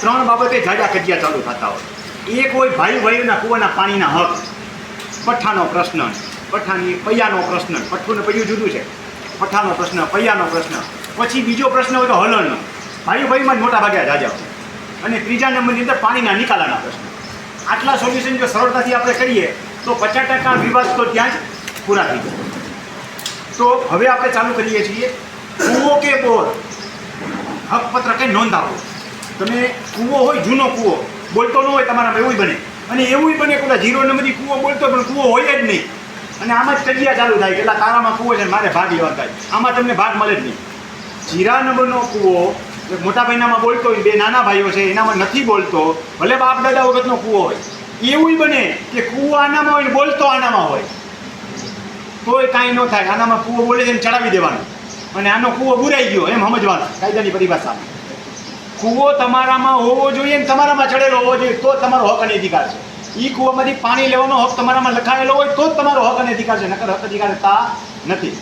ત્રણ બાબતે જાજા કજિયા ચાલુ થતા હોય. એક હોય ભાઈ ભાઈઓના કૂવાના પાણીના હક. પઠ્ઠાનો પ્રશ્ન પઠ્ઠાની પૈયાનો પ્રશ્ન પઠ્ઠું ને પૈયું જુદું છે. પઠ્ઠાનો પ્રશ્ન, પૈયાનો પ્રશ્ન. પછી બીજો પ્રશ્ન હોય તો હલનનો ભાઈ ભાઈમાં જ મોટા ભાગે જાજા અને ત્રીજા નંબરની અંદર પાણીના નિકાલાના પ્રશ્ન. આટલા સોલ્યુશન જો સરળતાથી આપણે કરીએ, તો પચાસ ટકા વિવાદ તો ત્યાં જ પૂરા થઈ જાય. તો હવે આપણે ચાલુ કરીએ છીએ. કૂવો કે બોર? હકપત્ર કે નોંધાવો? તમે કૂવો હોય, જૂનો કૂવો, બોલતો ન હોય તમારામાં, એવું બને. અને એવું બને કે જીરો નંબરની કૂવો બોલતો પણ કૂવો હોય જ નહીં. અને આમાં જ તજિયા ચાલુ થાય કે એટલે તારામાં કૂવો છે મારે ભાગ લેવા થાય. આમાં તમને ભાગ મળે જ નહીં. જીરા નંબરનો કૂવો મોટા ભાઈનામાં બોલતો હોય બે નાના ભાઈઓ છે, એનામાં નથી બોલતો, ભલે બાપ દાદા વખતનો કૂવો હોય. એવું બને કે કૂવો આનામાં હોય ને બોલતો આનામાં હોય. તોય કાંઈ ન થાય, આનામાં કૂવો બોલે છે ચડાવી દેવાનો. અને આનો કૂવો બુરાઈ ગયો, એમ સમજવાનું, કાયદાની પરિભાષામાં. કૂવો તમારામાં હોવો જોઈએ ને તમારામાં ચડેલો હોવો જોઈએ, તો તમારો હક અને અધિકાર છે. એ કૂવામાંથી પાણી લેવાનો હક તમારામાં લખાયેલો હોય તો જ તમારો હક અને અધિકાર છે, નકર હક અધિકાર નથી.